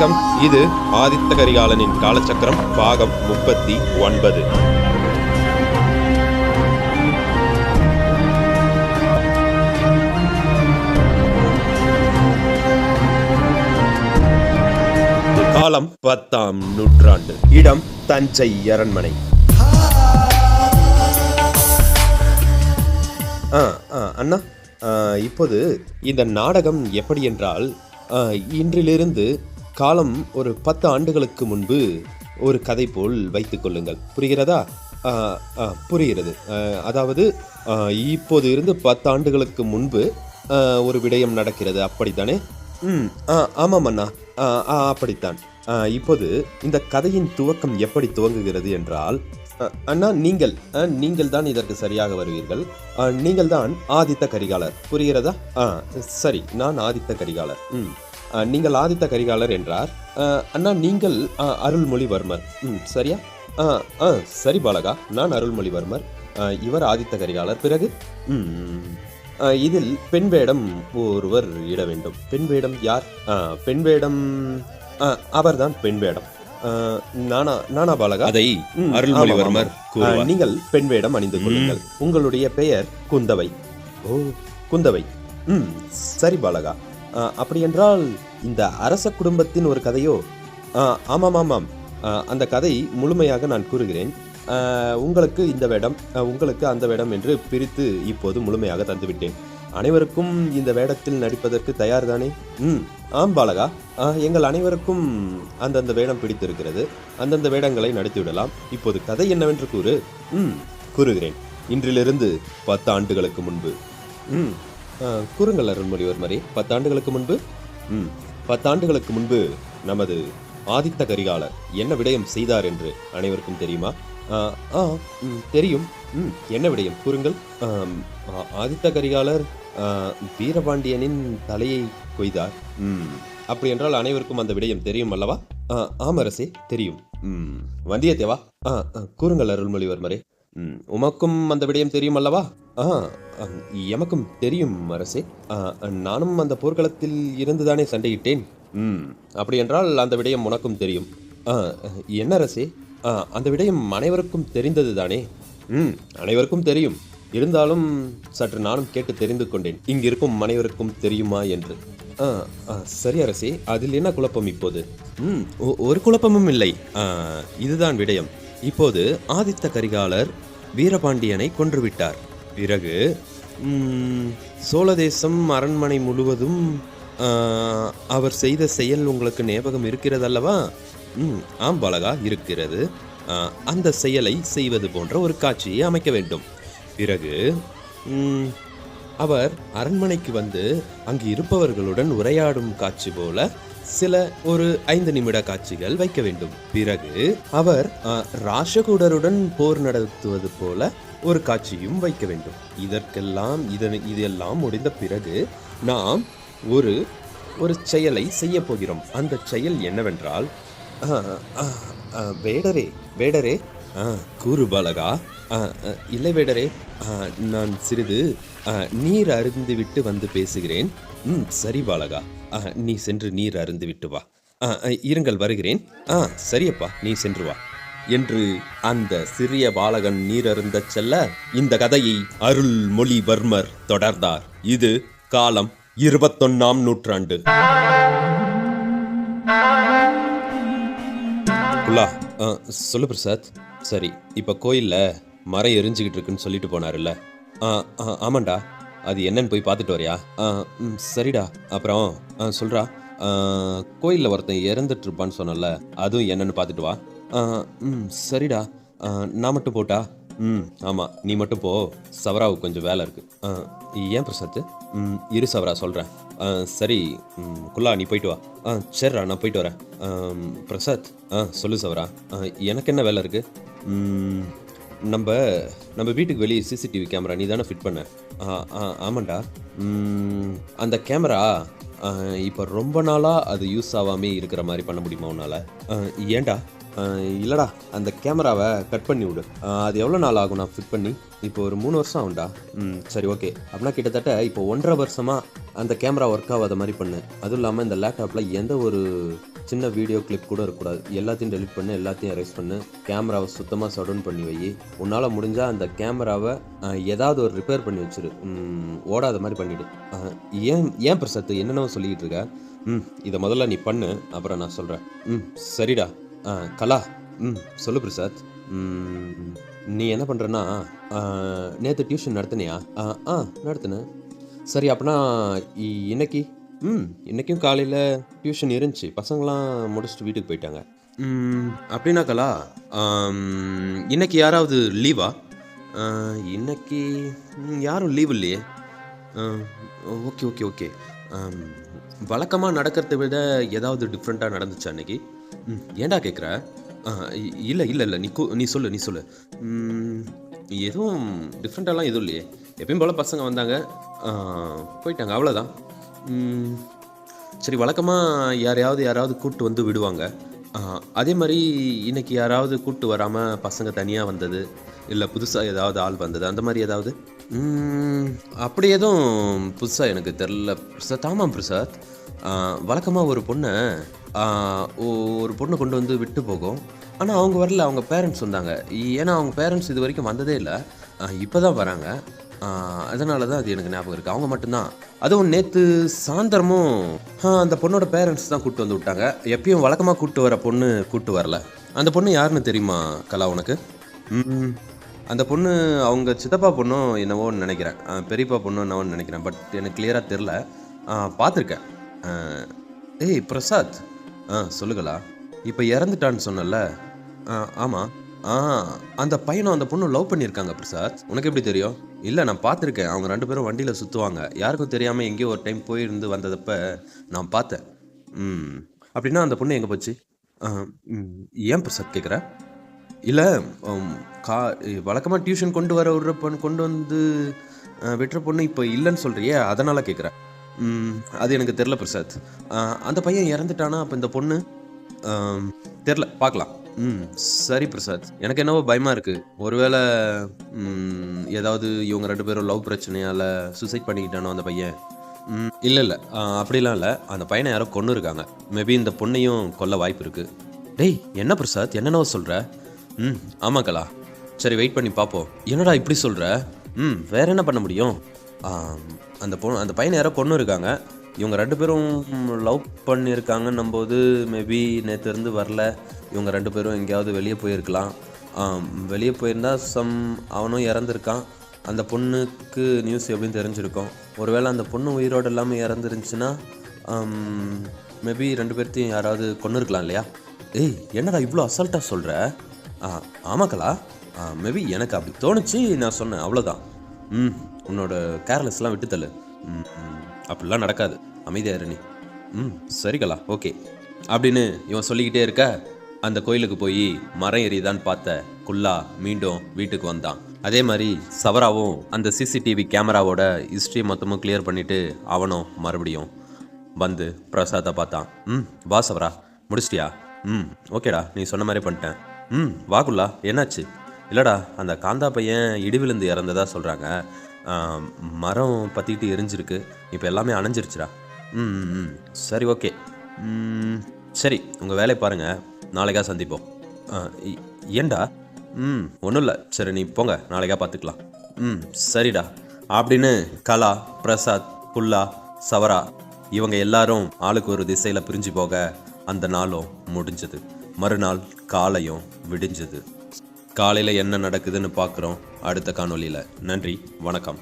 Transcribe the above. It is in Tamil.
வணக்கம் இது ஆதித்த கரிகாலனின் காலச்சக்கரம் பாகம் முப்பத்தி ஒன்பது. காலம் பத்தாம் நூற்றாண்டு. இடம் தஞ்சை அரண்மனை. அண்ணா இப்போது இந்த நாடகம் எப்படி என்றால் இன்றிலிருந்து காலம் ஒரு பத்து ஆண்டுகளுக்கு முன்பு ஒரு கதை போல் வைத்துக் கொள்ளுங்கள். புரிகிறதா? புரிகிறது. அதாவது இப்போது இருந்து பத்து ஆண்டுகளுக்கு முன்பு ஒரு விடயம் நடக்கிறது. அப்படித்தானே? ம் ஆ ஆமாம் அண்ணா. ஆ, ஆ, அப்படித்தான். இப்போது இந்த கதையின் துவக்கம் எப்படி துவங்குகிறது என்றால் அண்ணா நீங்கள் நீங்கள் தான் இதற்கு சரியாக வருவீர்கள். நீங்கள் தான் ஆதித்த கரிகாலர். புரிகிறதா? ஆ சரி நான் ஆதித்த கரிகாலர். ம். நீங்கள் ஆதித்த கரிகாலர் என்றார். அண்ணா நீங்கள் அருள்மொழிவர்மர். ம் சரியா? ஆ ஆ சரி பாலகா நான் அருள்மொழிவர்மர். இவர் ஆதித்த கரிகாலர். பிறகு? இதில் பெண் வேடம் ஒருவர் இட வேண்டும். பெண் வேடம் யார்? பெண் வேடம் அவர்தான் பெண் வேடம். நானா நானா பாலகா? அதை அருள்மொழிவர்மர் நீங்கள் பெண் வேடம் அணிந்து கொள்ளுங்கள். உங்களுடைய பெயர் குந்தவை. ஓ குந்தவை. ம் சரி பாலகா. ஆ, அப்படி என்றால் இந்த அரச குடும்பத்தின் ஒரு கதையோ? ஆமாம் ஆமாம் அந்த கதை முழுமையாக நான் கூறுகிறேன். உங்களுக்கு இந்த வேடம் உங்களுக்கு அந்த வேடம் என்று பிரித்து இப்போது முழுமையாக தந்துவிட்டேன். அனைவருக்கும் இந்த வேடத்தில் நடிப்பதற்கு தயார் தானே ம் ஆம் பாலகா. எங்கள் அனைவருக்கும் அந்தந்த வேடம் பிடித்திருக்கிறது. அந்தந்த வேடங்களை நடித்துவிடலாம். இப்போது கதை என்னவென்று கூறு. ம் கூறுகிறேன். இன்றிலிருந்து பத்து ஆண்டுகளுக்கு முன்பு. ம் கூறுங்கள் கூறுங்கள் அருள்மொழிவர்மரே பத்து ஆண்டுகளுக்கு முன்பு? ம் பத்தாண்டுகளுக்கு முன்பு நமது ஆதித்த கரிகாலர் என்ன விடயம் செய்தார் என்று அனைவருக்கும் தெரியுமா? ஆ, ம், தெரியும். ம் என்ன விடயம்? கூறுங்கள். ஆதித்த கரிகாலர் வீரபாண்டியனின் தலையை கொய்தார். ம் அப்படி என்றால் அனைவருக்கும் அந்த விடயம் தெரியும் அல்லவா? ஆ, தெரியும். ம் வந்தியத்தேவா? ஆ ஆ, கூறுங்கள் அருள்மொழிவர்மரே. ம் உமக்கும் அந்த விடயம் தெரியும் அல்லவா? ஆ எமக்கும் தெரியும் அரசே. ஆ, நானும் அந்த போர்க்களத்தில் இருந்துதானே சண்டையிட்டேன்? ம் அப்படி என்றால் அந்த விடயம் உனக்கும் தெரியும். ஆ, என்ன அரசே? ஆ, அந்த விடயம் அனைவருக்கும் தெரிந்தது தானே? ம் அனைவருக்கும் தெரியும். இருந்தாலும் சற்று நானும் கேட்டு தெரிந்து கொண்டேன். இங்கிருக்கும் அனைவருக்கும் தெரியுமா என்று. ஆ, ஆ, சரி அரசே அதில் என்ன குழப்பம் இப்போது? ம் ஒ- ஒரு குழப்பமும் இல்லை. ஆ, இதுதான் விடயம். இப்போது ஆதித்த கரிகாலர் வீரபாண்டியனை கொன்றுவிட்டார் பிறகு சோழ சோழதேசம் அரண்மனை முழுவதும் அவர் செய்த செயல் உங்களுக்கு ஞாபகம் இருக்கிறதல்லவா? ம் ஆம் பாலகா இருக்கிறது. அந்த செயலை செய்வது போன்ற ஒரு காட்சியை அமைக்க வேண்டும். பிறகு அவர் அரண்மனைக்கு வந்து அங்கு இருப்பவர்களுடன் உரையாடும் காட்சி போல சில ஒரு ஐந்து நிமிட காட்சிகள் வைக்க வேண்டும். பிறகு அவர் ராஷகூடருடன் போர் நடத்துவது போல ஒரு காட்சியும் வைக்க வேண்டும். இதற்கெல்லாம் இதன் இதெல்லாம் முடிந்த பிறகு நாம் ஒரு ஒரு செயலை செய்ய போகிறோம். அந்த செயல் என்னவென்றால் வேடரே வேடரே ஆ, கூறு பாலகா ஆ, ஆ, இல்லை வேடரே நான் சிறிது நீர் அருந்துவிட்டு வந்து பேசுகிறேன். ம் சரி பாலகா. நீ சென்று நீர் அருந்திவிட்டு வா. இருங்கள் வருகிறேன். ஆ சரியப்பா நீ சென்று வா. என்று அந்த சிறிய பாலகன் நீர் அருந்த செல்ல இந்த கதையை அருள்மொழிவர்மர் தொடர்ந்தார். இது காலம் இருபத்தொன்னாம் நூற்றாண்டு. புல்லா சொல்லு பிரசாத். சரி இப்போ கோயிலில் மரம் எரிஞ்சுக்கிட்டு இருக்குன்னு சொல்லிட்டு போனாருல்ல. ஆமாண்டா. அது என்னன்னு போய் பார்த்துட்டு வரியா? ஆ ம் சரிடா. அப்புறம் ஆ சொல்கிறா கோயிலில் ஒருத்தன் இறந்துட்டு இருப்பான்னு சொன்னல அதுவும் என்னன்னு பார்த்துட்டு வா. ம் சரிடா. நான் மட்டும் போட்டா? ம் ஆமாம் நீ மட்டும் போ. சவராவுக்கு கொஞ்சம் வேலை இருக்கு. ஆ, ஏன் பிரசாத்? ம் இரு சவரா சொல்கிறேன் சரி குல்லா நீ போயிட்டு வா. ஆ சரிடா நான் போயிட்டு வரேன். பிரசாத் ஆ சொல்லு சவரா. ஆ, எனக்கு என்ன வேலை இருக்குது நம்ம நம்ம வீட்டுக்கு வெளியே சிசிடிவி கேமரா நீ தானே ஃபிட் பண்ண? ஆமாண்டா. அந்த கேமரா இப்போ ரொம்ப நாளாக அது யூஸ் ஆகாமே இருக்கிற மாதிரி பண்ண முடியுமா உன்னால்? ஏன்டா இல்லைடா அந்த கேமராவை கட் பண்ணி விடு. அது எவ்வளோ நாள் ஆகும் நான் ஃபிட் பண்ணி? இப்போ ஒரு மூணு வருஷம் ஆகும்டா. ம் சரி ஓகே. அப்படின்னா கிட்டத்தட்ட இப்போ ஒன்றரை வருஷமாக அந்த கேமரா ஒர்க் ஆகாத மாதிரி பண்ணு. அதுவும் இல்லாமல் இந்த லேப்டாப்பில் எந்த ஒரு சின்ன வீடியோ கிளிப் கூட இருக்கக்கூடாது. எல்லாத்தையும் டெலிட் பண்ணு எல்லாத்தையும் அரெஸ்ட் பண்ணு. கேமராவை சுத்தமாக சடவுன் பண்ணி வை. உன்னால் முடிஞ்சால் அந்த கேமராவை ஏதாவது ஒரு ரிப்பேர் பண்ணி வச்சிரு. ஓடாத மாதிரி பண்ணிவிடு ஏன் ஏன் பிரசாத் என்னென்னவோ சொல்லிக்கிட்டு இருக்க? ம் இதை முதல்ல நீ பண்ணு அப்புறம் நான் சொல்கிறேன் ம் சரிடா. ஆ, கலா. ம் சொல்லு பிரசாத். நீ என்ன பண்ணுறன்னா நேற்று டியூஷன் நடத்தினியா? ஆ ஆ நடத்தினேன். சரி அப்படின்னா இன்னைக்கு? ம். இன்றைக்கும் காலையில் டியூஷன் இருந்துச்சு. பசங்களாம் முடிச்சுட்டு வீட்டுக்கு போயிட்டாங்க. அப்படின்னாக்கலா அப்படின்னா கலா இன்னைக்கு யாராவது லீவா? இன்னைக்கு யாரும் லீவ் இல்லையே. Okay okay okay. வழக்கமாக நடக்கிறத விட ஏதாவது டிஃப்ரெண்ட்டாக நடந்துச்சு அன்னைக்கு ம், ஏன்டா கேட்குற இல்லை இல்லை இல்லை. நீ நீ சொல்லு நீ சொல்லு. எதுவும் டிஃப்ரெண்ட்டாலாம் எதுவும் இல்லையே. எப்பயும் போல் பசங்க வந்தாங்க. போயிட்டாங்க. அவ்வளோதான் சரி வழக்கமாக யாரையாவது யாராவது கூப்பிட்டு வந்து விடுவாங்க. அதே மாதிரி இன்னைக்கு யாராவது கூப்பிட்டு வராமல் பசங்க தனியாக வந்தது இல்லை புதுசாக ஏதாவது ஆள் வந்தது அந்த மாதிரி ஏதாவது? அப்படி எதுவும் புதுசாக எனக்கு தெரில பிரசாத் ஆமாம் பிரசாத். வழக்கமாக ஒரு பொண்ணை ஒ- ஒரு பொண்ணை கொண்டு வந்து விட்டு போகும். ஆனால் அவங்க வரல. அவங்க பேரண்ட்ஸ் வந்தாங்க ஏன்னா அவங்க பேரண்ட்ஸ் இது வரைக்கும் வந்ததே இல்லை. இப்போ தான் வராங்க. அதனால தான் அது எனக்கு ஞாபகம் இருக்குது அவங்க மட்டும்தான். அதுவும் நேற்று சாயந்தரமும் அந்த பொண்ணோட பேரண்ட்ஸ் தான் கூப்பிட்டு வந்து விட்டாங்க. எப்பயும் வழக்கமாக கூப்பிட்டு வர பொண்ணு கூப்பிட்டு வரல. அந்த பொண்ணு யாருன்னு தெரியுமா கலா உனக்கு? ம், அந்த பொண்ணு அவங்க சித்தப்பா பொண்ணும் என்னவோன்னு நினைக்கிறேன். ஆ, பெரியப்பா பொண்ணும் என்னவோன்னு நினைக்கிறேன். பட் எனக்கு கிளியராக தெரில பார்த்துருக்கேன். ஏய் பிரசாத். ஆ சொல்லுங்களா இப்போ இறந்துட்டான்னு சொன்னல ஆ ஆமாம் ஆ அந்த பையனும் அந்த பொண்ணும் லவ் பண்ணியிருக்காங்க பிரசாத். உனக்கு எப்படி தெரியும்? இல்லை நான் பார்த்துருக்கேன். அவங்க ரெண்டு பேரும் வண்டியில் சுற்றுவாங்க யாருக்கும் தெரியாமல் எங்கேயோ ஒரு டைம் போயிருந்து வந்ததப்ப நான் பார்த்தேன். ம் அப்படின்னா அந்த பொண்ணு எங்கே போச்சு? ஆ, ம், ஏன் பிரசாத் கேட்குற இல்லை கா வழக்கமாக டியூஷன் கொண்டு வர விடுற பொண்ணு கொண்டு வந்து விட்டுற பொண்ணு இப்போ இல்லைன்னு சொல்கிறியே அதனால் கேட்குறேன் அது எனக்கு தெரில பிரசாத். அந்த பையன் இறந்துட்டானா அப்போ இந்த பொண்ணு? தெரில பார்க்கலாம். ம் சரி பிரசாத். எனக்கு என்னவோ பயமாக இருக்குது ஒருவேளை ம், ஏதாவது இவங்க ரெண்டு பேரும் லவ் பிரச்சனையால் சூசைட் பண்ணிக்கிட்டானோ அந்த பையன்? ம், இல்லை இல்லை. அப்படிலாம் இல்லை. அந்த பையனை யாரோ கொன்று இருக்காங்க. மேபி இந்த பொண்ணையும் கொல்ல வாய்ப்பு இருக்குது டேய் என்ன பிரசாத்? என்னென்னவோ சொல்கிற ம் ஆமாம் கலா. சரி வெயிட் பண்ணி பார்ப்போம் என்னடா இப்படி சொல்கிற ம் வேற என்ன பண்ண முடியும்? ஆம், அந்த பொண்ணு அந்த பையனை யாரோ கொன்று இருக்காங்க. இவங்க ரெண்டு பேரும் லவ் பண்ணியிருக்காங்கன்னும் போது மேபி நேற்று இருந்து வரல. இவங்க ரெண்டு பேரும் எங்கேயாவது வெளியே போயிருக்கலாம். வெளியே போயிருந்தா சம் அவனும் இறந்துருக்கான். அந்த பொண்ணுக்கு நியூஸ் எப்படின்னு தெரிஞ்சிருக்கும். ஒருவேளை அந்த பொண்ணு உயிரோடு இல்லாமல் இறந்துருந்துச்சுன்னா மேபி ரெண்டு பேர்த்தையும் யாராவது கொண்டு இருக்கலாம் இல்லையா? ஏய் என்னடா இவ்வளோ அசால்ட்டாக சொல்கிற ஆமாக்கலா? மேபி எனக்கு அப்படி தோணுச்சு நான் சொன்னேன் அவ்வளோதான் ம் உன்னோட கேர்லெஸ்லாம் விட்டுத்தள்ளு. ம் ம், அப்படிலாம் நடக்காது. அமைதியா நீ. ம் சரிக்கலா ஓகே. அப்படின்னு இவன் சொல்லிக்கிட்டே இருக்க அந்த கோயிலுக்கு போய் மரம் எரியுதான்னு பார்த்த குல்லா மீண்டும் வீட்டுக்கு வந்தான். அதே மாதிரி சவராவும் அந்த சிசிடிவி கேமராவோட ஹிஸ்ட்ரி மொத்தமும் கிளியர் பண்ணிவிட்டு அவனும் மறுபடியும் வந்து பிரசாத்தை பார்த்தான். ம் வா சவரா முடிச்சிட்டியா? ம் ஓகேடா நீ சொன்ன மாதிரி பண்ணிட்டேன். ம் வாக்குல்லா என்னாச்சு? இல்லைடா அந்த காந்தா பையன் இடிவிழுந்து இறந்ததா சொல்கிறாங்க மரம் பற்றிக்கிட்டு எரிஞ்சிருக்கு. இப்போ எல்லாமே அணைஞ்சிருச்சுடா. ம் ம், சரி ஓகே. சரி உங்கள் வேலையை பாருங்கள் நாளைக்கா சந்திப்போம். ஏண்டா இ- ஏன்டா? ம் ஒன்றும் இல்லை. சரி நீ போங்க. நாளைக்கா பார்த்துக்கலாம் ம் சரிடா. அப்படின்னு கலா பிரசாத் புல்லா சவரா இவங்க எல்லாரும் ஆளுக்கு ஒரு திசையில் பிரிஞ்சு போக அந்த நாளும் முடிஞ்சது. மறுநாள் காலையும் விடிஞ்சது. காலையில் என்ன நடக்குதுன்னு பார்க்குறோம் அடுத்த காணொலியில் நன்றி வணக்கம்.